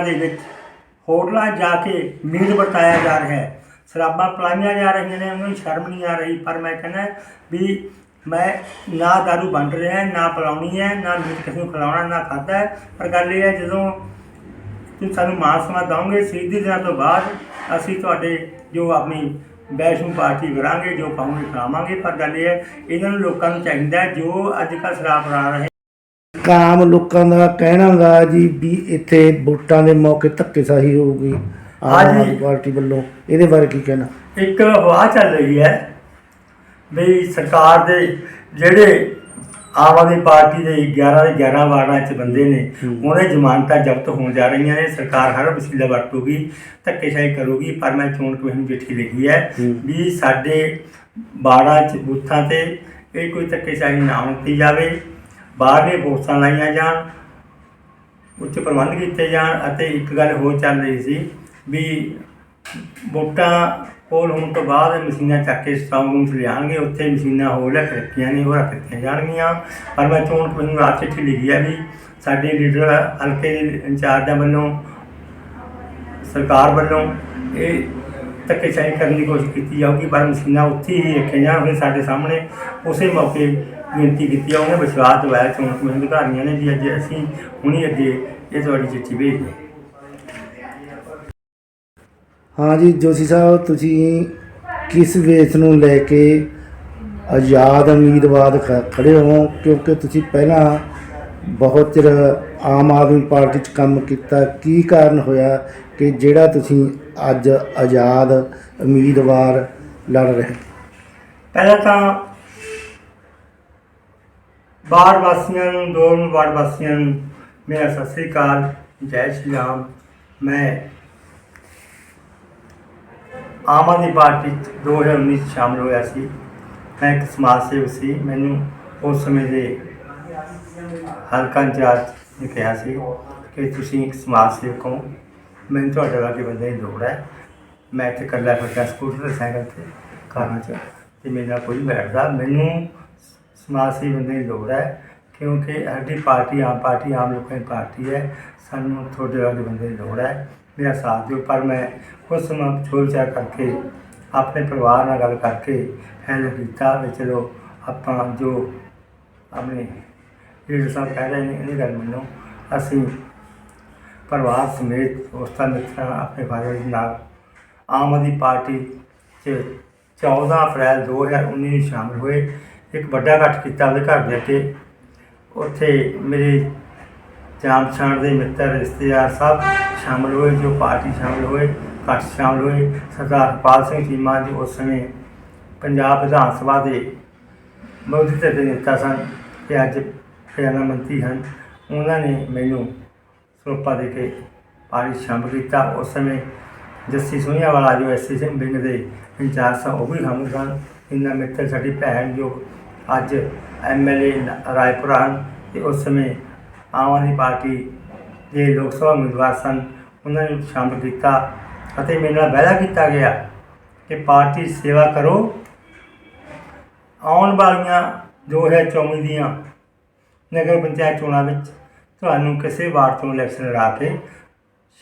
ਦੇ ਵਿੱਚ ਹੋਟਲਾਂ ਜਾ ਕੇ ਮੀਟ ਵਰਤਾਇਆ ਜਾ ਰਿਹਾ ਹੈ। ਸ਼ਰਾਬਾਂ ਪਿਲਾਈਆਂ ਜਾ ਰਹੀਆਂ ਨੇ, ਉਹਨਾਂ ਨੂੰ ਸ਼ਰਮ ਨਹੀਂ ਆ ਰਹੀ, ਪਰ ਮੈਂ ਕਹਿੰਦਾ ਵੀ ਮੈਂ ਨਾ ਦਾਰੂ ਵੰਡ ਰਿਹਾ, ਨਾ ਪਿਲਾਉਣੀ ਹੈ, ਨਾ ਮੀਟ ਕਿਸੇ ਨੂੰ ਖਿਲਾਉਣਾ, ਨਾ ਖਾਦਾ ਪਰ ਗੱਲ ਇਹ ਹੈ, ਜਦੋਂ ਤੁਸੀਂ ਸਾਨੂੰ ਮਾਨ ਸਨਮਾਨ ਦਓਗੇ, ਸ਼ਹੀਦੀ ਦਿਨਾਂ ਤੋਂ ਬਾਅਦ ਅਸੀਂ ਤੁਹਾਡੇ ਜੋ ਆਪਣੀ ਵੈਸ਼ਨੂ ਪਾਰਟੀ ਕਰਾਂਗੇ, ਜੋ ਪਾਉਂਗੇ ਖਾਵਾਂਗੇ ਪਰ ਗੱਲ ਇਹ ਹੈ, ਇਹਨਾਂ ਨੂੰ ਲੋਕਾਂ ਨੂੰ ਚਾਹੀਦਾ ਜੋ ਅੱਜ ਕੱਲ੍ਹ ਸ਼ਰਾਬ ਬਣਾ ਰਹੇ ਕਾਮ ਲੋਕਾਂ ਦਾ ਕਹਿਣਾ ਗਾ ਜੀ ਵੀ ਇੱਥੇ ਵੋਟਾਂ ਦੇ ਮੌਕੇ ਧੱਕੇਸ਼ਾਹੀ ਹੋਊਗੀ ਆਮ। ਆਦਮੀ ਪਾਰਟੀ ਵੱਲੋਂ। ਇਹਦੇ ਬਾਰੇ ਕੀ ਕਹਿਣਾ? ਇੱਕ ਹਵਾ ਚੱਲ ਰਹੀ ਹੈ ਵੀ ਸਰਕਾਰ ਦੇ ਜਿਹੜੇ ਆਮ ਆਦਮੀ ਪਾਰਟੀ ਦੇ 11 ਦੇ 11 ਵਾਰਡਾਂ 'ਚ ਬੰਦੇ ਨੇ ਉਹਨੇ ਜ਼ਮਾਨਤਾਂ ਜ਼ਬਤ ਹੋਣ ਜਾ ਰਹੀਆਂ ਨੇ। ਸਰਕਾਰ ਹਰ ਵਸੀਲਾ ਵਰਤੂਗੀ ਧੱਕੇਸ਼ਾਹੀ ਕਰੂਗੀ ਪਰ ਮੈਂ ਚੋਣ ਕਮਿਸ਼ਨ ਨੂੰ ਚਿੱਠੀ ਲਿਖੀ ਹੈ ਹੂੰ। ਵੀ ਸਾਡੇ ਵਾਰਡਾਂ 'ਚ ਬੂਥਾਂ ਤੇ ਇਹ ਕੋਈ ਧੱਕੇਸ਼ਾਹੀ ਨਾ ਹੁੰਦੀ ਜਾਵੇ। ਬਾਹਰਲੇ ਵੋਟਾਂ ਲਾਈਆਂ ਜਾਣ, ਉੱਚ ਪ੍ਰਬੰਧ ਕੀਤੇ ਜਾਣ ਅਤੇ ਇੱਕ ਗੱਲ ਹੋਰ ਚੱਲ ਰਹੀ ਸੀ ਵੀ ਵੋਟਾਂ ਪੋਲ ਹੋਣ ਤੋਂ ਬਾਅਦ ਮਸ਼ੀਨਾਂ ਚੱਕ ਕੇ ਸਟਰੋਂਗ ਰੂਮ 'ਚ ਲਿਆਉਣਗੇ, ਉੱਥੇ ਮਸ਼ੀਨਾਂ ਹੋਰ ਰੱਖ ਰੱਖੀਆਂ ਨੇ ਉਹ ਰੱਖ ਦਿੱਤੀਆਂ ਜਾਣਗੀਆਂ। ਪਰ ਮੈਂ ਚੋਣ ਕਮਿਸ਼ਨ ਨੂੰ ਰਾਤ ਚਿੱਠੀ ਲਿਖੀ ਆ ਵੀ ਸਾਡੇ ਲੀਡਰ ਹਲਕੇ ਦੇ ਇੰਚਾਰਜਾਂ ਵੱਲੋਂ, ਸਰਕਾਰ ਵੱਲੋਂ ਇਹ ਧੱਕੇਸ਼ਾਹੀ ਕਰਨ ਦੀ ਕੋਸ਼ਿਸ਼ ਕੀਤੀ ਜਾਊਗੀ, ਪਰ ਮਸ਼ੀਨਾਂ ਉੱਥੇ ਹੀ ਰੱਖੀਆਂ ਜਾਣਗੀਆਂ ਸਾਡੇ ਸਾਹਮਣੇ ਉਸੇ ਮੌਕੇ ਬੇਨਤੀ ਕੀਤੀ ਆ, ਉਹਨੇ ਵਿਸ਼ਵਾਸ ਦਿਵਾਇਆ ਚੋਣ ਕਮਿਸ਼ਨ ਅਧਿਕਾਰੀਆਂ ਨੇ ਵੀ ਅੱਜ ਅਸੀਂ ਹੁਣੀ ਅੱਗੇ ਇਹ ਤੁਹਾਡੀ ਚਿੱਠੀ ਭੇਜਦੇ ਹਾਂ। ਹਾਂ ਜੀ, ਜੋਸ਼ੀ ਸਾਹਿਬ, ਤੁਸੀਂ ਕਿਸ ਵੇਸ ਨੂੰ ਲੈ ਕੇ ਆਜ਼ਾਦ ਉਮੀਦਵਾਰ ਖੜੇ ਹੋ? ਕਿਉਂਕਿ ਤੁਸੀਂ ਪਹਿਲਾਂ ਬਹੁਤ ਚਿਰ ਆਮ ਆਦਮੀ ਪਾਰਟੀ 'ਚ ਕੰਮ ਕੀਤਾ, ਕੀ ਕਾਰਨ ਹੋਇਆ? ਕਿ ਜਿਹੜਾ ਤੁਸੀਂ ਅੱਜ ਆਜ਼ਾਦ ਉਮੀਦਵਾਰ ਲੜ ਰਹੇ ਪਹਿਲਾਂ ਤਾਂ ਬਾੜ ਵਾਸੀਆਂ ਨੂੰ ਦੋਨ ਵਾਰਡ ਵਾਸੀਆਂ ਨੂੰ ਮੇਰਾ ਸਤਿ ਸ੍ਰੀ ਅਕਾਲ, ਜੈ ਸ਼੍ਰੀ ਰਾਮ। ਮੈਂ ਆਮ ਆਦਮੀ ਪਾਰਟੀ 'ਚ 2019 'ਚ ਸ਼ਾਮਲ ਹੋਇਆ ਸੀ। ਮੈਂ ਇੱਕ ਸਮਾਜ ਸੇਵਕ ਸੀ। ਮੈਨੂੰ ਉਸ ਸਮੇਂ ਦੇ ਹਲਕਾ ਇੰਚਾਰਜ ਨੇ ਕਿਹਾ ਸੀ ਕਿ ਤੁਸੀਂ ਇੱਕ ਸਮਾਜ ਸੇਵਕ ਹੋ। ਮੈਨੂੰ ਤੁਹਾਡੇ ਵਰਗੇ ਬੰਦੇ ਦੀ ਲੋੜ ਹੈ। ਮੈਂ ਇੱਥੇ ਇਕੱਲਾ ਫਿਰਦਾ ਸਕੂਟਰ ਤੇ ਸਾਈਕਲ ਤੇ ਕਾਰਾਂ 'ਚ ਤੇ ਮੇਰੇ ਨਾਲ ਕੋਈ ਬੈਠਦਾ। ਮੈਨੂੰ ਸਮਾਜ ਸੇਵੀ ਬੰਦੇ ਦੀ ਲੋੜ ਹੈ ਕਿਉਂਕਿ ਸਾਡੀ ਪਾਰਟੀ ਆਮ ਪਾਰਟੀ, ਆਮ ਲੋਕਾਂ ਦੀ ਪਾਰਟੀ ਹੈ। ਸਾਨੂੰ ਤੁਹਾਡੇ ਵਰਗੇ ਬੰਦੇ ਦੀ ਲੋੜ ਹੈ। ਮੇਰਾ ਸਾਥ ਦਿਓ, ਪਰ ਮੈਂ ਉਸ ਸਮਾਂ ਛੋੜ ਵਿਚਾਰ ਕਰਕੇ ਆਪਣੇ ਪਰਿਵਾਰ ਨਾਲ ਗੱਲ ਕਰਕੇ ਫੈਸਲਾ ਕੀਤਾ ਵੀ ਚਲੋ ਆਪਾਂ ਜੋ ਆਪਣੇ ਲੀਡਰ ਸਾਹਿਬ ਕਹਿ ਰਹੇ ਨੇ ਇਹਦੀ ਗੱਲ ਮੰਨੋ। ਅਸੀਂ ਪਰਿਵਾਰ ਸਮੇਤ ਦੋਸਤਾਂ ਮਿੱਤਰਾਂ ਆਪਣੇ ਫਾਦਰ ਨਾਲ ਆਮ ਆਦਮੀ ਪਾਰਟੀ 'ਚ 14 ਅਪ੍ਰੈਲ 2019 ਨੂੰ ਸ਼ਾਮਲ ਹੋਏ। ਇੱਕ ਵੱਡਾ ਇਕੱਠ ਕੀਤਾ ਉਹਦੇ ਘਰ ਦੇ ਅੱਗੇ ਉੱਥੇ ਮੇਰੇ ਜਾਣ ਪਛਾਣ ਦੇ ਮਿੱਤਰ, ਰਿਸ਼ਤੇਦਾਰ ਸਭ ਸ਼ਾਮਲ ਹੋਏ, ਜੋ ਪਾਰਟੀ ਸ਼ਾਮਲ ਹੋਏ, ਇਕੱਠ ਸ਼ਾਮਲ ਹੋਏ। ਸਰਦਾਰ ਹਰਪਾਲ ਸਿੰਘ ਚੀਮਾ ਜੀ ਉਸ ਸਮੇਂ ਪੰਜਾਬ ਵਿਧਾਨ ਸਭਾ ਦੇ ਵਿਰੋਧੀ ਧਿਰ ਦੇ ਨੇਤਾ ਸਨ ਤੇ ਅੱਜ ਖਜ਼ਾਨਾ ਮੰਤਰੀ ਹਨ। ਉਹਨਾਂ ਨੇ ਮੈਨੂੰ ਰੋਪਾ ਦੇ ਕੇ ਪਾਣੀ ਸ਼ਾਮਲ ਕੀਤਾ। ਉਸ ਸਮੇਂ ਜੱਸੀ ਸੋਹੀਆਂ ਵਾਲਾ ਜੋ ਐਸਸੀ ਸਿੰਘ ਬਿੰਗ ਦੇ ਇੰਚਾਰਜ ਸਨ, ਉਹ ਵੀ ਸ਼ਾਮਲ ਸਨ। ਇਹਨਾਂ ਮਿੱਤਰ ਸਾਡੀ ਭੈਣ ਜੋ ਅੱਜ ਐਮਐਲਏ ਰਾਏਪੁਰਾ ਹਨ, ਤੇ ਉਸ ਸਮੇਂ ਆਮ ਆਦਮੀ ਪਾਰਟੀ ਦੇ ਲੋਕ ਸਭਾ ਉਮੀਦਵਾਰ ਸਨ। ਉਹਨਾਂ ਨੂੰ ਸ਼ਾਮਲ ਕੀਤਾ ਅਤੇ ਮੇਰੇ ਨਾਲ ਵਾਅਦਾ ਕੀਤਾ ਗਿਆ ਕਿ ਪਾਰਟੀ ਸੇਵਾ ਕਰੋ। ਆਉਣ ਵਾਲੀਆਂ ਜੋ ਹੈ ਚੌਵੀ ਦੀਆਂ ਨਗਰ ਪੰਚਾਇਤ ਚੋਣਾਂ ਵਿੱਚ ਤੁਹਾਨੂੰ ਕਿਸੇ ਵਾਰਡ ਤੋਂ ਇਲੈਕਸ਼ਨ ਲੜਾ ਕੇ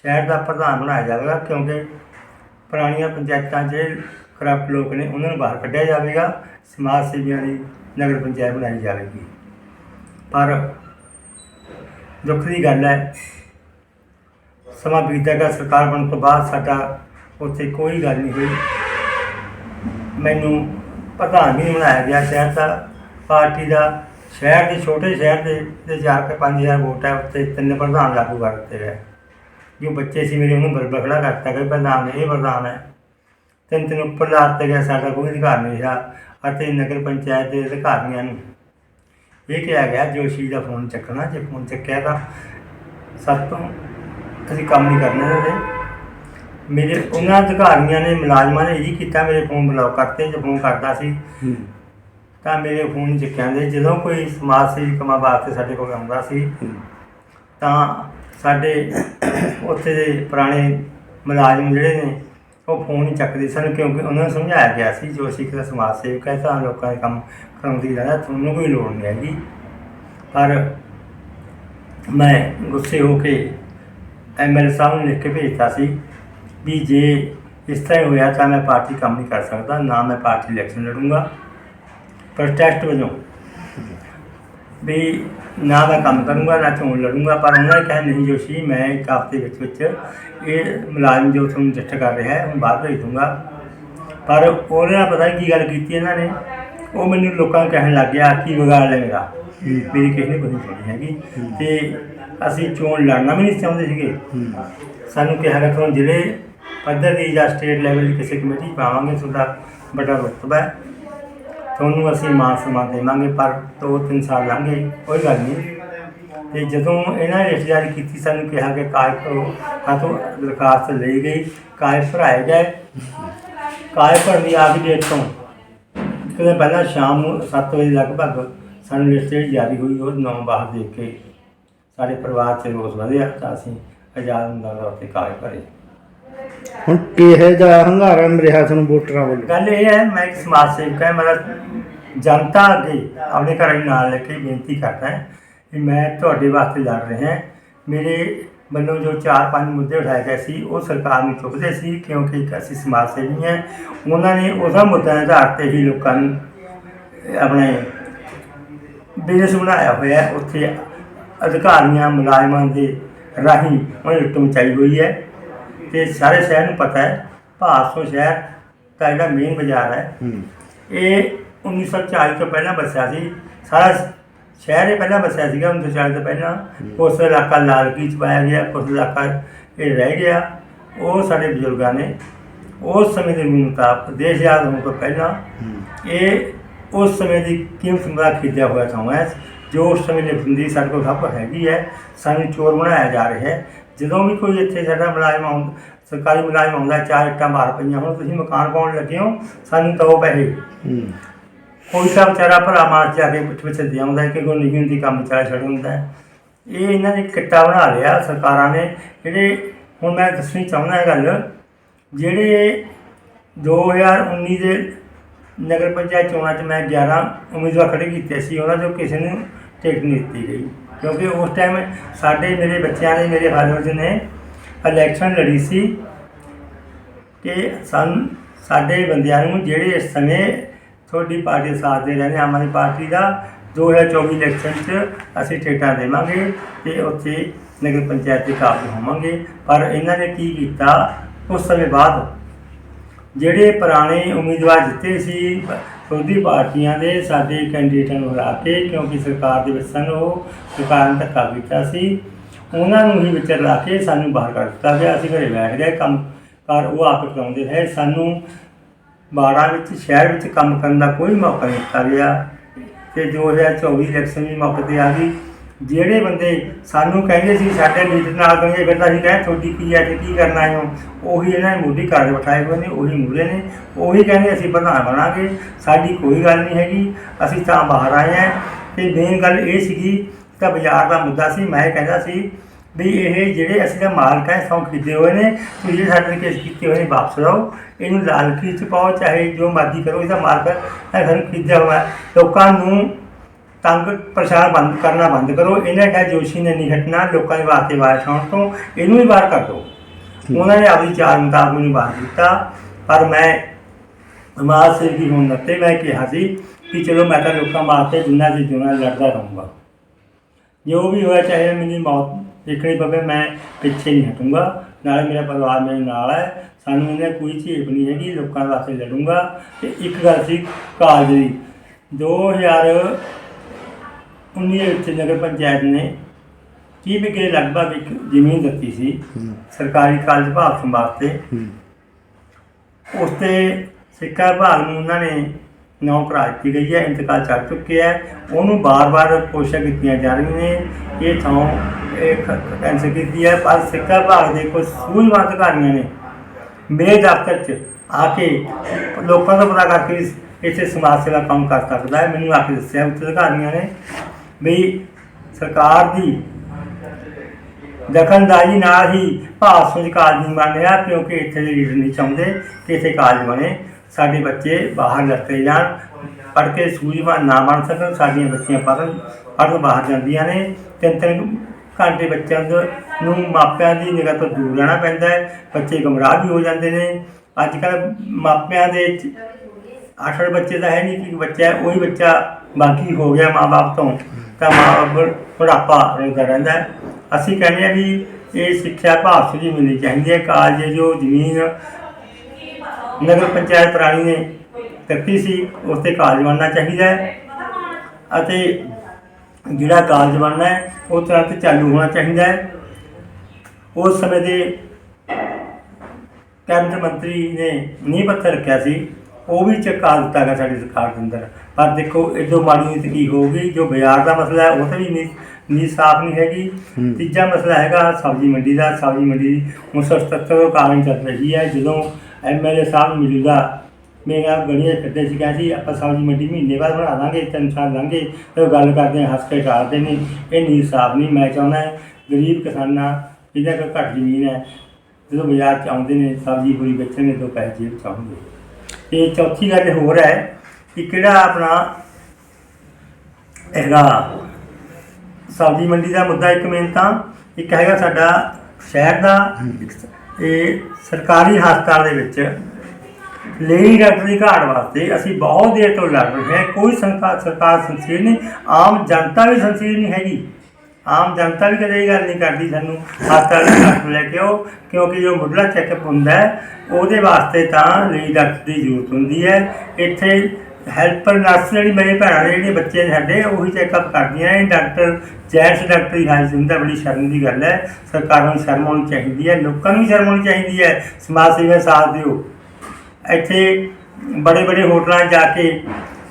ਸ਼ਹਿਰ ਦਾ ਪ੍ਰਧਾਨ ਬਣਾਇਆ ਜਾਵੇਗਾ, ਕਿਉਂਕਿ ਪੁਰਾਣੀਆਂ ਪੰਚਾਇਤਾਂ 'ਚ ਕਰਪਟ ਲੋਕ ਨੇ, ਉਹਨਾਂ ਨੂੰ ਬਾਹਰ ਕੱਢਿਆ ਜਾਵੇਗਾ, ਸਮਾਜ ਸੇਵੀਆਂ ਦੀ ਨਗਰ ਪੰਚਾਇਤ ਬਣਾਈ ਜਾਵੇਗੀ। ਪਰ ਦੁੱਖ ਦੀ ਗੱਲ ਹੈ, ਸਮਾਂ ਬੀਤੇਗਾ, ਸਰਕਾਰ ਬਣਨ ਤੋਂ ਬਾਅਦ ਸਾਡਾ ਉੱਥੇ ਕੋਈ ਗੱਲ ਨਹੀਂ ਹੋਈ। ਮੈਨੂੰ ਪ੍ਰਧਾਨ ਵੀ ਨਹੀਂ ਬਣਾਇਆ ਗਿਆ, ਸ਼ਹਿਰ ਦਾ, ਪਾਰਟੀ ਦਾ ਸ਼ਹਿਰ ਦੇ ਛੋਟੇ ਸ਼ਹਿਰ ਦੇ ਦੇ ਚਾਰ ਕੇ 5000 ਵੋਟ ਹੈ ਉੱਤੇ ਤਿੰਨ ਪ੍ਰਧਾਨ ਲਾਗੂ ਕਰ ਦਿੱਤੇ ਗਏ। ਜੋ ਬੱਚੇ ਸੀ ਮੇਰੇ, ਉਹਨੂੰ ਬਰਬਖੜਾ ਕਰਤਾ ਗਿਆ ਪ੍ਰਧਾਨ ਇਹ ਪ੍ਰਧਾਨ ਹੈ। ਤਿੰਨ ਤਿੰਨ ਉੱਪਰ ਲਾ ਦਿੱਤੇ ਗਏ, ਸਾਡਾ ਕੋਈ ਅਧਿਕਾਰ ਨਹੀਂ ਰਿਹਾ, ਅਤੇ ਨਗਰ ਪੰਚਾਇਤ ਦੇ ਅਧਿਕਾਰੀਆਂ ਨੂੰ ਇਹ ਕਿਹਾ ਗਿਆ, ਜੋਸ਼ੀ ਦਾ ਫੋਨ ਚੱਕਣਾ, ਜੇ ਫੋਨ ਚੱਕਿਆ ਤਾਂ ਸਭ ਤੋਂ ਅਸੀਂ ਕੰਮ ਨਹੀਂ ਕਰਨਾ ਇਹਦੇ ਮੇਰੇ, ਉਹਨਾਂ ਅਧਿਕਾਰੀਆਂ ਨੇ, ਮੁਲਾਜ਼ਮਾਂ ਨੇ ਇਹ ਕੀਤਾ, ਮੇਰੇ ਫੋਨ ਬਲੌਕ ਕਰਤੇ, ਜੇ ਫੋਨ ਕਰਦਾ ਸੀ। ਤਾਂ ਮੇਰੇ ਫੋਨ ਚੱਕਿਆ ਜਾਂਦੇ ਜਦੋਂ ਕੋਈ ਸਮਾਜ ਸੇਵੀ ਕੰਮਾਂ ਵਾਸਤੇ ਸਾਡੇ ਕੋਲ ਆਉਂਦਾ ਸੀ ਤਾਂ ਸਾਡੇ ਉੱਥੇ ਦੇ ਪੁਰਾਣੇ ਮੁਲਾਜ਼ਮ ਜਿਹੜੇ ਨੇ ਉਹ ਫੋਨ ਨਹੀਂ ਚੱਕਦੇ ਸਨ ਕਿਉਂਕਿ ਉਹਨਾਂ ਨੂੰ ਸਮਝਾਇਆ ਗਿਆ ਸੀ ਜੋ ਸਿੱਖ ਦਾ ਸਮਾਜ ਸੇਵਕ ਹੈ ਤਾਂ ਲੋਕਾਂ ਦੇ ਕੰਮ ਕਰਾਉਂਦੀ ਰਹਿੰਦਾ ਤੁਹਾਨੂੰ ਕੋਈ ਲੋੜ ਨਹੀਂ ਹੈਗੀ। ਪਰ ਮੈਂ ਗੁੱਸੇ ਹੋ ਕੇ ਐਮਐਲ ਸਾਹਿਬ ਨੂੰ ਲਿਖ ਕੇ ਭੇਜਤਾ ਸੀ ਵੀ ਜੇ ਇਸ ਤਰ੍ਹਾਂ ਹੀ ਹੋਇਆ ਤਾਂ ਮੈਂ ਪਾਰਟੀ ਕੰਮ ਨਹੀਂ ਕਰ ਸਕਦਾ ਨਾ ਮੈਂ ਪਾਰਟੀ ਇਲੈਕਸ਼ਨ ਲੜੂੰਗਾ। ਪ੍ਰੋਟੈਸਟ ਵਜੋਂ ਵੀ ਨਾ ਮੈਂ ਕੰਮ ਕਰੂੰਗਾ, ਨਾ ਚੋਣ ਲੜੂੰਗਾ, ਪਰ ਉਹਨਾਂ ਨੇ ਕਿਹਾ, ਨਹੀਂ ਜੋਸ਼ੀ, ਮੈਂ ਇੱਕ ਹਫ਼ਤੇ ਵਿੱਚ ਵਿੱਚ ਇਹ ਮੁਲਾਜ਼ਮ ਜੋ ਤੁਹਾਨੂੰ ਜੱਟ ਕਰ ਰਿਹਾ ਹੈ ਉਹ ਬਾਹਰ ਭੇਜ ਦੂੰਗਾ। ਪਰ ਉਹਨਾਂ ਨਾਲ ਪਤਾ ਨਹੀਂ ਕੀ ਗੱਲ ਕੀਤੀ ਇਹਨਾਂ ਨੇ? ਉਹ ਮੈਨੂੰ ਲੋਕਾਂ ਨੂੰ ਕਹਿਣ ਲੱਗ ਗਿਆ, ਕੀ ਵਿਗਾੜ ਲੈ ਮੇਰੀ? ਕਿਸੇ ਨੇ ਕੋਈ ਨਹੀਂ ਸੁਣੀ ਹੈਗੀ। ਤੇ ਅਸੀਂ ਚੋਣ ਲੜਨਾ ਵੀ ਨਹੀਂ ਚਾਹੁੰਦੇ ਸੀਗੇ। ਸਾਨੂੰ ਕਿਹਾ ਗਿਆ ਤੁਹਾਨੂੰ ਜ਼ਿਲ੍ਹੇ ਪੱਧਰ ਦੀ ਜਾਂ ਸਟੇਟ ਲੈਵਲ ਦੀ ਕਿਸੇ ਕਮੇਟੀ 'ਚ ਪਾਵਾਂਗੇ, ਤੁਹਾਡਾ ਵੱਡਾ ਰੁਤਬਾ ਹੈ। ਤੁਹਾਨੂੰ ਅਸੀਂ ਮਾਨ ਸਨਮਾਨ ਦੇਵਾਂਗੇ, ਪਰ ਦੋ ਤਿੰਨ ਸਾਲ ਲੰਘ ਗਏ ਕੋਈ ਗੱਲ ਨਹੀਂ। ਤੇ ਜਦੋਂ ਇਹਨਾਂ ਨੇ ਲਿਸਟ ਜਾਰੀ ਕੀਤੀ, ਸਾਨੂੰ ਕਿਹਾ ਕਿ ਕਾਗਜ਼ ਭਰੋ ਹਾਥੋਂ ਦਰਖਾਸਤ ਲਈ ਗਈ ਕਾਗਜ਼ ਭਰਾਏ ਗਏ। ਕਾਗਜ਼ ਭਰਨ ਦੀ ਆਖਰੀ ਡੇਟ ਤੋਂ ਇੱਕ ਦਿਨ ਪਹਿਲਾਂ ਸ਼ਾਮ ਨੂੰ 7 ਵਜੇ ਲਗਭਗ ਸਾਨੂੰ ਲਿਸਟ ਜਿਹੜੀ ਜਾਰੀ ਹੋਈ, ਉਹ ਨੌ ਬਾਹਰ ਦੇਖ ਕੇ ਸਾਡੇ ਪਰਿਵਾਰ 'ਚ ਰੋਸ ਵਧਿਆ ਤਾਂ ਅਸੀਂ ਆਜ਼ਾਦ ਅੰਦਾਜ਼ਾ 'ਤੇ ਕਾਗਜ਼ ਭਰੇ। ਹੁਣ ਕਿਹੋ ਜਿਹਾ ਹੰਗਾਰਾ ਰਿਹਾ ਤੁਹਾਨੂੰ ਵੋਟਰਾਂ ਵੱਲੋਂ। ਗੱਲ ਇਹ ਹੈ, ਮੈਂ ਇੱਕ ਸਮਾਜ ਸੇਵਕ ਹਾਂ ਮੇਰਾ ਜਨਤਾ ਅੱਗੇ ਆਪਣੇ ਘਰਾਂ ਦੇ ਨਾਲ ਲੈ ਕੇ ਬੇਨਤੀ ਕਰਦਾ ਹੈ ਕਿ ਮੈਂ ਤੁਹਾਡੇ ਵਾਸਤੇ ਲੜ ਰਿਹਾ ਹਾਂ। ਮੇਰੇ ਵੱਲੋਂ ਜੋ ਚਾਰ ਪੰਜ ਮੁੱਦੇ ਉਠਾਏ ਗਏ ਸੀ, ਉਹ ਸਰਕਾਰ ਨੂੰ ਚੁੱਕਦੇ ਸੀ, ਕਿਉਂਕਿ ਇੱਕ ਅਸੀਂ ਸਮਾਜ ਸੇਵੀ ਹਾਂ। ਉਹਨਾਂ ਨੇ ਉਹਦਾ ਮੁੱਦਾ ਦੇ ਆਧਾਰ ਤੇ ਹੀ ਲੋਕਾਂ ਨੂੰ ਆਪਣੇ ਬਿਜ਼ਨਸ ਬਣਾਇਆ ਹੋਇਆ ਉੱਥੇ ਅਧਿਕਾਰੀਆਂ, ਮੁਲਾਜ਼ਮਾਂ ਦੇ ਰਾਹੀਂ ਉਹਨੇ ਲੁੱਟ ਮਚਾਈ ਹੋਈ ਹੈ। ਤੇ ਸਾਰੇ ਸ਼ਹਿਰ ਨੂੰ ਪਤਾ ਹੈ ਭਾਰਤੋਂ ਸ਼ਹਿਰ ਦਾ ਜਿਹੜਾ ਮੇਨ ਬਾਜ਼ਾਰ ਹੈ ਇਹ 1940 ਤੋਂ ਪਹਿਲਾਂ ਵਸਿਆ ਸੀ। ਸਾਰਾ ਸ਼ਹਿਰ ਇਹ ਪਹਿਲਾਂ ਵਸਿਆ ਸੀਗਾ 1940 ਤੋਂ ਪਹਿਲਾਂ। ਉਸ ਇਲਾਕਾ ਲਾਲਕੀ ਚ ਪਾਇਆ ਗਿਆ ਕੁਝ ਇਲਾਕਾ ਇਹ ਰਹਿ ਗਿਆ। ਉਹ ਸਾਡੇ ਬਜ਼ੁਰਗਾਂ ਨੇ ਉਸ ਸਮੇਂ ਦੇ ਮੁਤਾਬਕ ਦੇਸ਼ ਆਜ਼ਾਦ ਹੋਣ ਤੋਂ ਪਹਿਲਾਂ ਇਹ ਉਸ ਸਮੇਂ ਦੀ ਕੀਮਤ ਦਾ ਖਰੀਦਿਆ ਹੋਇਆ ਥਾਂ ਹੈ ਜੋ ਉਸ ਸਮੇਂ ਦੀ ਹੁੰਦੀ ਸਾਡੇ ਕੋਲ ਸਭ ਹੈਗੀ ਹੈ। ਸਾਨੂੰ ਚੋਰ ਬਣਾਇਆ ਜਾ ਰਿਹਾ ਹੈ। ਜਦੋਂ ਵੀ ਕੋਈ ਇੱਥੇ ਸਾਡਾ ਮੁਲਾਜ਼ਮ ਆਉਂਦਾ ਸਰਕਾਰੀ ਮੁਲਾਜ਼ਮ ਆਉਂਦਾ ਚਾਰ ਇੱਟਾਂ ਮਾਰ ਪਈਆਂ ਹੁਣ ਤੁਸੀਂ ਮਕਾਨ ਪਾਉਣ ਲੱਗੇ ਹੋ ਸਾਨੂੰ ਦੋ ਪੈਸੇ। ਕੋਈ ਤਾਂ ਵਿਚਾਰਾ ਭਰਾ ਮਾਰ ਜਾ ਕੇ ਪਿੱਠ ਵਿੱਚ ਦੇ ਆਉਂਦਾ ਕਿ ਕੋਈ ਨਹੀਂ ਹੁੰਦੀ ਕੰਮ ਚਲਾ ਛੱਡ ਹੁੰਦਾ। ਇਹ ਇਹਨਾਂ ਨੇ ਕਿੱਟਾ ਬਣਾ ਲਿਆ ਸਰਕਾਰਾਂ ਨੇ ਜਿਹੜੇ ਹੁਣ ਮੈਂ ਦੱਸਣੀ ਚਾਹੁੰਦਾ ਇਹ ਗੱਲ ਜਿਹੜੇ 2019 ਦੇ ਨਗਰ ਪੰਚਾਇਤ ਚੋਣਾਂ 'ਚ ਮੈਂ 11 ਉਮੀਦਵਾਰ ਖੜੇ ਕੀਤੇ ਸੀ ਉਹਨਾਂ ਚੋਂ ਕਿਸੇ ਨੂੰ ਟਿਕਟ ਨਹੀਂ ਦਿੱਤੀ ਗਈ। ਕਿਉਂਕਿ ਉਸ ਟਾਈਮ ਸਾਡੇ, ਮੇਰੇ ਬੱਚਿਆਂ ਨੇ ਮੇਰੇ ਫਾਦਰ ਜੀ ਨੇ ਇਲੈਕਸ਼ਨ ਲੜੀ ਸੀ ਕਿ ਸਨ ਸਾਡੇ ਬੰਦਿਆਂ ਨੂੰ ਜਿਹੜੇ ਇਸ ਸਮੇਂ ਤੁਹਾਡੀ ਪਾਰਟੀ ਦਾ ਸਾਥ ਦੇ ਰਹੇ ਨੇ ਆਮ ਆਦਮੀ ਪਾਰਟੀ ਦਾ 2024 ਇਲੈਕਸ਼ਨ 'ਚ ਅਸੀਂ ਟਿਕਟਾਂ ਦੇਵਾਂਗੇ ਤੇ ਉੱਥੇ ਨਗਰ ਪੰਚਾਇਤ ਦੇ ਕਾਬੂ ਹੋਵਾਂਗੇ। ਪਰ ਇਹਨਾਂ ਨੇ ਕੀ ਕੀਤਾ, ਉਸ ਸਮੇਂ ਬਾਅਦ ਜਿਹੜੇ ਪੁਰਾਣੇ ਉਮੀਦਵਾਰ ਜਿੱਤੇ ਸੀ ਵਿਰੋਧੀ ਪਾਰਟੀਆਂ ਦੇ ਸਾਡੇ ਕੈਂਡੀਡੇਟਾਂ ਨੂੰ ਹਰਾ ਕੇ ਕਿਉਂਕਿ ਸਰਕਾਰ ਦੇ ਵਿੱਚ ਸਨ ਉਹ ਸਰਕਾਰ ਨੇ ਧੱਕਾ ਕੀਤਾ ਸੀ। ਉਹਨਾਂ ਨੂੰ ਹੀ ਵਿੱਚ ਲਾ ਕੇ ਸਾਨੂੰ ਬਾਹਰ ਕੱਢ ਦਿੱਤਾ ਗਿਆ। ਅਸੀਂ ਘਰੇ ਬੈਠ ਗਏ ਕੰਮ, ਪਰ ਉਹ ਆਪ ਕਰਾਉਂਦੇ ਰਹੇ। ਸਾਨੂੰ ਬਾੜਾ ਵਿੱਚ, ਸ਼ਹਿਰ ਵਿੱਚ ਕੰਮ ਕਰਨ ਦਾ ਕੋਈ ਮੌਕਾ ਨਹੀਂ ਦਿੱਤਾ ਗਿਆ। ਤੇ 2024 ਇਲੈਕਸ਼ਨ ਵੀ ਮੌਕੇ ਤੇ ਆ ਗਈ। ਜਿਹੜੇ ਬੰਦੇ ਸਾਨੂੰ ਕਹਿੰਦੇ ਸੀ, ਸਾਡੇ ਲੀਡਰ ਨਾਲ ਕਹਿੰਦੇ ਫਿਰ ਤਾਂ ਅਸੀਂ ਕਹਿੰਦੇ ਤੁਹਾਡੀ ਕੀ ਹੈ ਤੇ ਕੀ ਕਰਨਾ ਹੈ ਉਹੀ? ਇਹਨਾਂ ਨੇ ਮੋਢੀ ਘਰ ਬਿਠਾਏ ਹੋਏ ਨੇ, ਉਹੀ ਮੂਰੇ ਨੇ। ਉਹੀ ਕਹਿੰਦੇ, ਅਸੀਂ ਪ੍ਰਧਾਨ ਬਣਾਂਗੇ, ਸਾਡੀ ਕੋਈ ਗੱਲ ਨਹੀਂ ਹੈਗੀ, ਅਸੀਂ ਤਾਂ ਬਾਹਰ ਆਏ ਹਾਂ। ਤੇ ਮੇਨ ਗੱਲ ਇਹ ਸੀਗੀ, ਤਾਂ ਬਾਜ਼ਾਰ ਦਾ ਮੁੱਦਾ ਸੀ, ਮੈਂ ਕਹਿੰਦਾ ਸੀ ਵੀ ਇਹ ਜਿਹੜੇ ਅਸੀਂ ਤਾਂ ਮਾਲਕ ਹੈ ਸੌ ਖਰੀਦੇ ਹੋਏ ਨੇ, ਤੁਸੀਂ ਜਿਹੜੇ ਸਾਡੇ ਕੇਸ ਕੀਤੇ ਹੋਏ ਨੇ, ਵਾਪਸ ਲਾਓ। ਇਹਨੂੰ ਲਾਲਕੀ ਚ ਪਾਓ, ਚਾਹੇ ਜੋ ਮਰਜ਼ੀ ਕਰੋ ਇਹਦਾ ਮਾਲਕ ਹੈ ਸਾਨੂੰ ਖਰੀਦਿਆ ਹੋਇਆ। ਲੋਕਾਂ ਨੂੰ ਤੰਗ ਪ੍ਰਚਾਰ ਬੰਦ ਕਰਨਾ ਬੰਦ ਕਰੋ। ਇਹਨੇ ਕਿਹਾ ਜੋਸ਼ੀ ਨੇ ਨਹੀਂ ਹਟਣਾ ਲੋਕਾਂ ਦੇ ਵਾਸਤੇ ਵਾਇਸ ਆਉਣ ਤੋਂ ਇਹਨੂੰ ਹੀ ਬਾਹਰ ਕਰ ਦਿਓ ਉਹਨਾਂ ਨੇ ਆਪਣੀ ਚਾਰ ਮੁਤਾਬਕ ਨੂੰ ਬਾਹਰ ਕੀਤਾ ਪਰ ਮੈਂ ਸਮਾਜ ਸੇਵੀ ਹੋਣ ਨਾਤੇ ਮੈਂ ਕਿਹਾ ਸੀ ਕਿ ਚਲੋ ਮੈਂ ਤਾਂ ਲੋਕਾਂ ਵਾਸਤੇ ਜਿੰਨਾ ਜੀ ਜਿੰਨਾ ਲੜਦਾ ਰਹੂੰਗਾ। ਜੋ ਵੀ ਹੋਇਆ ਚਾਹੇ ਮੈਨੂੰ ਮੌਤ ਦੇਖਣੀ ਪਵੇ ਮੈਂ ਪਿੱਛੇ ਨਹੀਂ ਹਟੂੰਗਾ। ਨਾਲ ਮੇਰਾ ਪਰਿਵਾਰ ਮੇਰੇ ਨਾਲ ਹੈ। ਸਾਨੂੰ ਇਹਨੇ ਕੋਈ ਝੇਪ ਨਹੀਂ ਹੈਗੀ ਲੋਕਾਂ ਵਾਸਤੇ ਲੜੂੰਗਾ। ਤੇ ਇੱਕ ਗੱਲ ਸੀ ਕਾਲਜ ਦੀ। 2000 1991 ਨਗਰ ਪੰਚਾਇਤ ਨੇ 30 ਵਿਗੇ ਲਗਭਗ ਇੱਕ ਜ਼ਮੀਨ ਦਿੱਤੀ ਸੀ ਸਰਕਾਰੀ ਕਾਲਜ ਭਾਗ ਸੰਭਾਲ ਉਸ ਤੇ ਸਿੱਖਿਆ ਵਿਭਾਗ ਨੂੰ ਉਹਨਾਂ ਨੇ ਨੌ ਕਰਾ ਦਿੱਤੀ ਗਈ ਹੈ ਇੰਤਕਾਲ ਚੜ ਚੁੱਕੇ ਹੈ। ਉਹਨੂੰ ਬਾਰ-ਬਾਰ ਕੋਸ਼ਿਸ਼ਾਂ ਕੀਤੀਆਂ ਜਾ ਰਹੀਆਂ ਨੇ। ਇਹ ਥਾਂ ਇੱਕ ਕੈਂਸਲ ਕੀਤੀ ਹੈ ਪਰ ਸਿੱਖਿਆ ਵਿਭਾਗ ਦੇ ਕੁਝ ਸੂਝਵਾਨ ਅਧਿਕਾਰੀਆਂ ਨੇ ਮੇਰੇ ਦਫ਼ਤਰ 'ਚ ਆ ਕੇ ਲੋਕਾਂ ਦਾ ਪਤਾ ਕਰਕੇ ਇੱਥੇ ਸਮਾਜ ਸੇਵਾ ਕੰਮ ਕਰ ਸਕਦਾ ਹੈ। ਮੈਨੂੰ ਆ ਕੇ ਦੱਸਿਆ ਉੱਥੇ ਅਧਿਕਾਰੀਆਂ ਨੇ। ਵੀ ਸਰਕਾਰ ਦੀ ਦਖਲਅੰਦਾਜ਼ੀ ਨਾਲ ਹੀ ਭਾਰਤ ਵਿੱਚ ਕਾਲਜ ਨਹੀਂ ਬਣ ਰਿਹਾ, ਕਿਉਂਕਿ ਇੱਥੇ ਦੇ ਲੀਡਰ ਨਹੀਂ ਚਾਹੁੰਦੇ ਕਿ ਇੱਥੇ ਕਾਲਜ ਬਣੇ। ਸਾਡੇ ਬੱਚੇ ਬਾਹਰ ਲੱਤੇ ਜਾਣ, ਪੜ੍ਹ ਕੇ ਸੂਝਵਾਨ ਨਾ ਬਣ ਸਕਣ। ਸਾਡੀਆਂ ਬੱਚੀਆਂ ਪੜ੍ਹਨ ਪੜ੍ਹਨ ਬਾਹਰ ਜਾਂਦੀਆਂ ਨੇ। ਤਿੰਨ ਤਿੰਨ ਘੰਟੇ ਬੱਚਿਆਂ ਤੋਂ- ਨੂੰ ਮਾਪਿਆਂ ਦੀ ਨਿਗਾਹ ਤੋਂ ਦੂਰ ਰਹਿਣਾ ਪੈਂਦਾ ਹੈ। ਬੱਚੇ ਗੁੰਮਰਾਹ ਵੀ ਹੋ ਜਾਂਦੇ ਨੇ। ਅੱਜ ਕੱਲ੍ਹ ਮਾਪਿਆਂ ਦੇ ਚ- ਅੱਠ ਅੱਠ ਬੱਚੇ ਤਾਂ ਹੈ ਨਹੀਂ ਕਿ ਬੱਚਾ ਹੈ, ਉਹੀ ਬੱਚਾ ਬਾਕੀ ਹੋ ਗਿਆ ਮਾਂ-ਬਾਪ ਤੋਂ। ਤਾਂ ਮਾਂ-ਬਾਪ ਬੁਢਾਪਾ ਰਹਿੰਦਾ ਰਹਿੰਦਾ ਅਸੀਂ ਕਹਿੰਦੇ ਹਾਂ ਵੀ ਇਹ ਸਿੱਖਿਆ ਭਾਰਤ ਦੀ ਮਿਲਣੀ ਚਾਹੀਦੀ ਹੈ। ਕਾਲਜ ਜੋ ਜ਼ਮੀਨ ਨਗਰ ਪੰਚਾਇਤ ਪੁਰਾਣੀ ਨੇ ਦਿੱਤੀ ਸੀ ਉਸ ਤੇ ਕਾਲਜ ਬਣਨਾ ਚਾਹੀਦਾ ਹੈ। ਅਤੇ ਜਿਹੜਾ ਕਾਲਜ ਬਣਨਾ ਹੈ ਉਹ ਤੁਰੰਤ ਚਾਲੂ ਹੋਣਾ ਚਾਹੀਦਾ ਹੈ। ਉਸ ਸਮੇਂ ਦੇ ਕੈਬਨਿਟ ਮੰਤਰੀ ਨੇ ਨੀਂਹ ਪੱਥਰ ਰੱਖਿਆ ਸੀ। ਉਹ ਵੀ ਚੁਕਾ ਦਿੱਤਾ ਗਿਆ ਸਾਡੀ ਸਰਕਾਰ ਦੇ ਅੰਦਰ। ਪਰ ਦੇਖੋ ਇਦੋਂ ਮਾੜੀ ਨੀਤੀ ਕੀ ਹੋਊਗੀ ਜੋ ਬਾਜ਼ਾਰ ਦਾ ਮਸਲਾ ਹੈ ਉਹ ਤੇ ਵੀ ਨੀ ਨੀ ਸਾਫ਼ ਨਹੀਂ ਹੈਗੀ। ਹੂੰ। ਤੀਜਾ ਮਸਲਾ ਹੈਗਾ ਸਬਜ਼ੀ ਮੰਡੀ ਦਾ। ਸਬਜ਼ੀ ਮੰਡੀ ਦੀ 1977 ਤੋਂ ਕਾਰਨ ਚੱਲ ਰਹੀ ਹੈ। ਜਦੋਂ ਐਮਐਲਏ ਸਾਹਿਬ ਮੌਜੂਦਾ ਮੇਰੇ ਗਲੀਆਂ ਕੱਢੇ ਸੀ ਕਹਿੰਦੇ ਸੀ ਆਪਾਂ ਸਬਜ਼ੀ ਮੰਡੀ ਮਹੀਨੇ ਬਾਅਦ ਬਣਾ ਦਾਂਗੇ ਤਿੰਨ ਸਾਲ ਲੰਘੇ ਤੇ ਗੱਲ ਕਰਦੇ ਆ ਹੱਸ ਕੇ ਟਾਲਦੇ ਨੇ। ਇਹ ਨੀ ਸਾਫ਼ ਨਹੀਂ। ਮੈਂ ਚਾਹੁੰਦਾ ਗਰੀਬ ਕਿਸਾਨਾਂ ਜਿਹਦਾ ਕੋਈ ਘੱਟ ਜ਼ਮੀਨ ਹੈ ਜਦੋਂ ਬਾਜ਼ਾਰ 'ਚ ਆਉਂਦੇ ਨੇ ਸਬਜ਼ੀ ਪੂਰੀ ਵੇਚਣ ਨੇ ਤੋਂ ਪੈਸੇ ਜੇਬ 'ਚ ਆਉਂਦੇ ਤੇ ਚੌਥੀ ਗੱਲ ਹੋਰ ਹੈ ਕਿ ਕਿਹੜਾ ਆਪਣਾ ਹੈਗਾ ਸਬਜ਼ੀ ਮੰਡੀ ਦਾ ਮੁੱਦਾ ਇੱਕ ਮੇਨ ਤਾਂ ਇੱਕ ਹੈਗਾ ਸਾਡਾ ਸ਼ਹਿਰ ਦਾ ਇਹ ਸਰਕਾਰੀ ਹਸਪਤਾਲ ਦੇ ਵਿੱਚ ਲੇਡੀ ਡਾਕਟਰ ਦੀ ਘਾਟ ਵਾਸਤੇ ਅਸੀਂ ਬਹੁਤ ਦੇਰ ਤੋਂ ਲੜ ਰਹੇ ਹਾਂ। ਕੋਈ ਸਰਕਾਰ ਸਰਕਾਰ ਸੰਸੀਰ ਨਹੀਂ ਆਮ ਜਨਤਾ ਵੀ ਸੰਸੀਰ ਨਹੀਂ ਹੈਗੀ। ਆਮ ਜਨਤਾ ਵੀ ਕਦੇ ਇਹ ਗੱਲ ਨਹੀਂ ਕਰਦੀ ਸਾਨੂੰ ਹਸਪਤਾਲ ਦਾ ਡਾਕਟਰ ਲੈ ਕੇ ਆਓ, ਕਿਉਂਕਿ ਜੋ ਮੁੱਢਲਾ ਚੈੱਕਅਪ ਹੁੰਦਾ ਹੈ, ਉਹਦੇ ਵਾਸਤੇ ਤਾਂ ਲੇਡੀ ਡਾਕਟਰ ਦੀ ਜ਼ਰੂਰਤ ਹੁੰਦੀ ਹੈ। ਇੱਥੇ ਹੈਲਪਰ ਨਰਸ ਜਿਹੜੀ ਮੇਰੇ ਭੈਣਾਂ ਦੇ ਜਿਹੜੇ ਬੱਚੇ ਨੇ ਸਾਡੇ, ਉਹੀ ਚੈੱਕਅਪ ਕਰਦੀਆਂ ਇਹ ਡਾਕਟਰ ਜੈਂਟਸ, ਡਾਕਟਰ ਹੀ ਹਾਜ਼ਰ ਹੁੰਦਾ, ਬੜੀ ਸ਼ਰਮ ਦੀ ਗੱਲ ਹੈ। ਸਰਕਾਰਾਂ ਨੂੰ ਸ਼ਰਮ ਆਉਣੀ ਚਾਹੀਦੀ ਹੈ, ਲੋਕਾਂ ਨੂੰ ਵੀ ਸ਼ਰਮ ਆਉਣੀ ਚਾਹੀਦੀ ਹੈ, ਸਮਾਜ ਸੇਵਾ ਸਾਥ ਦਿਓ। ਇੱਥੇ ਬੜੇ ਬੜੇ ਹੋਟਲਾਂ 'ਚ ਜਾ ਕੇ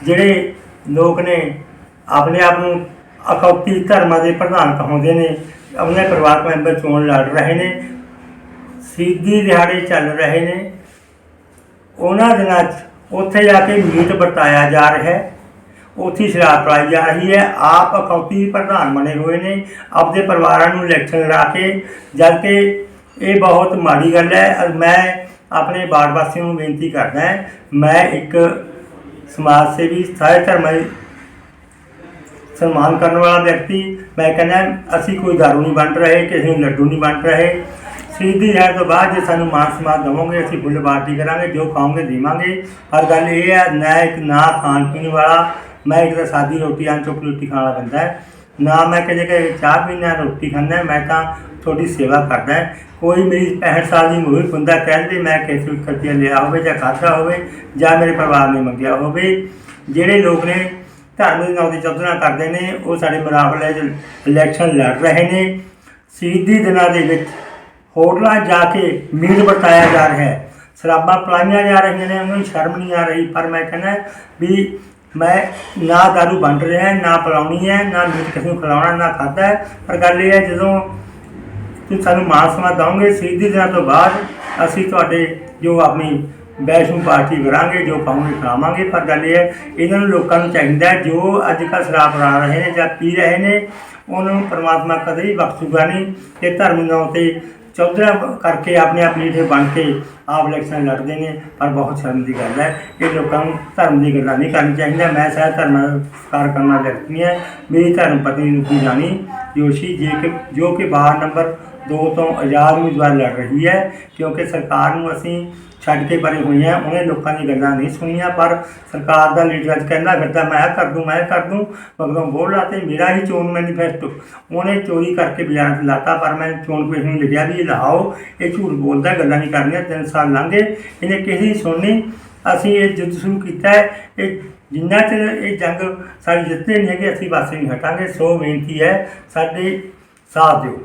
ਜਿਹੜੇ ਲੋਕ ਨੇ, ਆਪਣੇ ਆਪ ਨੂੰ ਅਕੌਤੀ ਧਰਮਾਂ ਦੇ ਪ੍ਰਧਾਨ ਕਹਾਉਂਦੇ ਨੇ, ਆਪਣੇ ਪਰਿਵਾਰ ਮੈਂਬਰ ਚੋਣ ਲੜ ਰਹੇ ਨੇ, ਸਿੱਧੀ ਦਿਹਾੜੇ ਚੱਲ ਰਹੇ ਨੇ। ਉਹਨਾਂ ਦਿਨਾਂ 'ਚ ਉੱਥੇ ਜਾ ਕੇ ਮੀਟ ਵਰਤਾਇਆ ਜਾ ਰਿਹਾ ਹੈ। ਉੱਥੇ ਸ਼ਰਾਬ ਪਾਈ ਜਾ ਰਹੀ ਹੈ। ਆਪ ਅਕੌਤੀ ਪ੍ਰਧਾਨ ਬਣੇ ਹੋਏ ਨੇ। ਆਪਦੇ ਪਰਿਵਾਰਾਂ ਨੂੰ ਇਲੈਕਸ਼ਨ ਲੜਾ ਕੇ ਜਦ ਕਿ ਇਹ ਬਹੁਤ ਮਾੜੀ ਗੱਲ ਹੈ ਮੈਂ ਆਪਣੇ ਬਾੜ ਵਾਸੀਆਂ ਨੂੰ ਬੇਨਤੀ ਕਰਦਾ ਮੈਂ ਇੱਕ ਸਮਾਜ ਸੇਵੀ, ਸਾਰੇ ਧਰਮਾਂ ਸਨਮਾਨ ਕਰਨ ਵਾਲਾ ਵਿਅਕਤੀ, ਮੈਂ ਕਹਿੰਦਾ, ਅਸੀਂ ਕੋਈ ਦਾਰੂ ਨਹੀਂ ਵੰਡ ਰਹੇ, ਕਿਸੇ ਨੂੰ ਲੱਡੂ ਨਹੀਂ ਵੰਡ ਰਹੇ। ਸਿੱਧੀ ਹੈ ਤੋਂ ਬਾਅਦ ਜੇ ਸਾਨੂੰ ਮਾਨ ਸਮਾਨ ਦੇਵੋਗੇ, ਅਸੀਂ ਫੁੱਲ ਪਾਰਟੀ ਕਰਾਂਗੇ, ਜੋ ਖਾਓਗੇ ਦੇਵਾਂਗੇ। ਪਰ ਗੱਲ ਇਹ ਹੈ, ਨਾ ਇੱਕ ਨਾ ਖਾਣ ਪੀਣ ਵਾਲਾ, ਮੈਂ ਇੱਕ ਤਾਂ ਸਾਦੀ ਰੋਟੀ ਆਂ ਚੁੱਕ ਰੋਟੀ ਖਾਣਾ ਪੈਂਦਾ ਹੈ। ਨਾ ਮੈਂ ਕਦੇ ਕਿ ਚਾਹ ਪੀਣਾ ਰੋਟੀ ਖਾਂਦਾ, ਮੈਂ ਤਾਂ ਤੁਹਾਡੀ ਸੇਵਾ ਕਰਦਾ ਕੋਈ ਮੇਰੀ 65 ਸਾਲ ਦੀ ਉਮਰ ਹੁੰਦਾ ਕਹਿੰਦੇ ਮੈਂ ਕਿਸੇ ਤੋਂ ਖਰਚਾ ਲਿਆ ਹੋਵੇ ਜਾਂ ਖਾਧਾ ਹੋਵੇ ਜਾਂ ਮੇਰੇ ਪਰਿਵਾਰ ਨੇ ਮੰਗਿਆ ਹੋਵੇ, ਜਿਹੜੇ ਲੋਕ ਨੇ ਧਰਮ ਦੇ ਨਾਂ ਤੇ ਚੌਧਰਾ ਕਰਦੇ ਨੇ, ਉਹ ਸਾਡੇ ਮੁਕਾਬਲੇ 'ਚ ਇਲੈਕਸ਼ਨ ਲੜ ਰਹੇ ਨੇ। ਸ਼ਹੀਦੀ ਦਿਨਾਂ ਦੇ ਵਿੱਚ ਹੋਟਲਾਂ ਜਾ ਕੇ ਮੀਟ ਵਰਤਾਇਆ ਜਾ ਰਿਹਾ ਹੈ। ਸ਼ਰਾਬਾਂ ਪਲਾਈਆਂ ਜਾ ਰਹੀਆਂ ਨੇ, ਉਹਨਾਂ ਨੂੰ ਸ਼ਰਮ ਨਹੀਂ ਆ ਰਹੀ, ਪਰ ਮੈਂ ਕਹਿੰਦਾ ਵੀ ਮੈਂ ਨਾ ਦਾਰੂ ਵੰਡ ਰਿਹਾ, ਨਾ ਪਿਲਾਉਣੀ ਹੈ, ਨਾ ਮੀਟ ਕਿਸੇ ਨੂੰ ਖਿਲਾਉਣਾ, ਨਾ ਖਾਧਾ ਹੈ। ਪਰ ਗੱਲ ਇਹ ਹੈ, ਜਦੋਂ ਤੁਸੀਂ ਸਾਨੂੰ ਮਾਨ ਸਨਮਾਨ ਦਓਗੇ, ਸ਼ਹੀਦੀ ਦਿਨਾਂ ਤੋਂ ਬਾਅਦ ਅਸੀਂ ਤੁਹਾਡੇ ਜੋ ਆਪਣੀ ਵੈਸ਼ਨੂੰ ਪਾਰਟੀ ਕਰਾਂਗੇ ਜੋ ਕਹੋਗੇ ਖਾਵਾਂਗੇ ਪਰ ਗੱਲ ਇਹ ਹੈ ਇਹਨਾਂ ਨੂੰ ਲੋਕਾਂ ਨੂੰ ਚਾਹੀਦਾ ਹੈ, ਜੋ ਅੱਜ ਕੱਲ੍ਹ ਸ਼ਰਾਬ ਬਣਾ ਰਹੇ ਨੇ ਜਾਂ ਪੀ ਰਹੇ ਨੇ ਉਹਨਾਂ ਨੂੰ ਪਰਮਾਤਮਾ ਕਦੇ ਵੀ ਬਖਸ਼ੂਗਾ ਨਹੀਂ ਤੇ ਧਰਮ ਨਾਂ ਤੇ ਚੌਧਰਾ ਕਰਕੇ ਆਪਣੇ ਆਪ ਲੀਡਰ ਬਣ ਕੇ ਆਪ ਇਲੈਕਸ਼ਨ ਲੜਦੇ ਨੇ ਪਰ ਬਹੁਤ ਸ਼ਰਮ ਦੀ ਗੱਲ ਹੈ। ਇਹ ਲੋਕਾਂ ਨੂੰ ਧਰਮ ਦੀ ਗੱਲਾਂ ਨਹੀਂ ਕਰਨੀ ਚਾਹੀਦੀਆਂ। ਮੈਂ ਸਾਹਿਬ ਧਰਮ ਦਾ ਸਤਿਕਾਰ ਕਰਨ ਵਾਲਾ ਵਿਅਕਤੀ ਹਾਂ। ਮੇਰੀ ਧਰਮ ਪਤਨੀ ਰੂਪੀ ਰਾਣੀ ਜੋਸ਼ੀ ਜੇ ਕਿ ਜੋ ਕਿ ਵਾਰਡ ਨੰਬਰ 2 ਤੋਂ ਆਜ਼ਾਦ ਉਮੀਦਵਾਰ ਲੜ ਰਹੀ ਹੈ ਕਿਉਂਕਿ ਸਰਕਾਰ ਨੂੰ ਅਸੀਂ ਛੱਡ ਕੇ ਪਰੇ ਹੋਏ ਹਾਂ, ਉਹਨੇ ਲੋਕਾਂ ਦੀ ਗੱਲਾਂ ਨਹੀਂ ਸੁਣੀਆਂ, ਪਰ ਸਰਕਾਰ ਦਾ ਲੀਡਰ ਅੱਜ ਕਹਿੰਦਾ ਫਿਰਦਾ, ਮੈਂ ਇਹ ਕਰ ਦੂੰ, ਮੈਂ ਇਹ ਕਰ ਦੂੰ, ਮਗਰੋਂ ਬੋਲ ਲਾਤੇ ਮੇਰਾ ਹੀ ਚੋਣ ਮੈਨੀਫੈਸਟੋ ਉਹਨੇ ਚੋਰੀ ਕਰਕੇ ਬਾਜ਼ਾਰ 'ਚ ਲਾਤਾ, ਪਰ ਮੈਂ ਚੋਣ ਪੇਸ਼ ਨੂੰ ਲਿਖਿਆ ਵੀ ਇਹ ਲਾਓ, ਇਹ ਝੂਠ ਬੋਲਦਾ, ਗੱਲਾਂ ਨਹੀਂ ਕਰਨੀਆਂ, ਤਿੰਨ ਸਾਲ ਲੰਘੇ, ਇਹਨੇ ਕਿਸੇ ਦੀ ਸੁਣਨੀ। ਅਸੀਂ ਇਹ ਜੁੱਧ ਸ਼ੁਰੂ ਕੀਤਾ ਹੈ, ਇਹ ਜਿੰਨਾ ਚਿਰ ਇਹ ਜੰਗ ਸਾਡੀ ਜਿੱਤੇ ਨਹੀਂ ਹੈਗੇ, ਅਸੀਂ ਵਾਸੇ ਨਹੀਂ ਹਟਾਂਗੇ, ਸੋ ਬੇਨਤੀ ਹੈ, ਸਾਡੇ ਸਾਥ ਦਿਓ।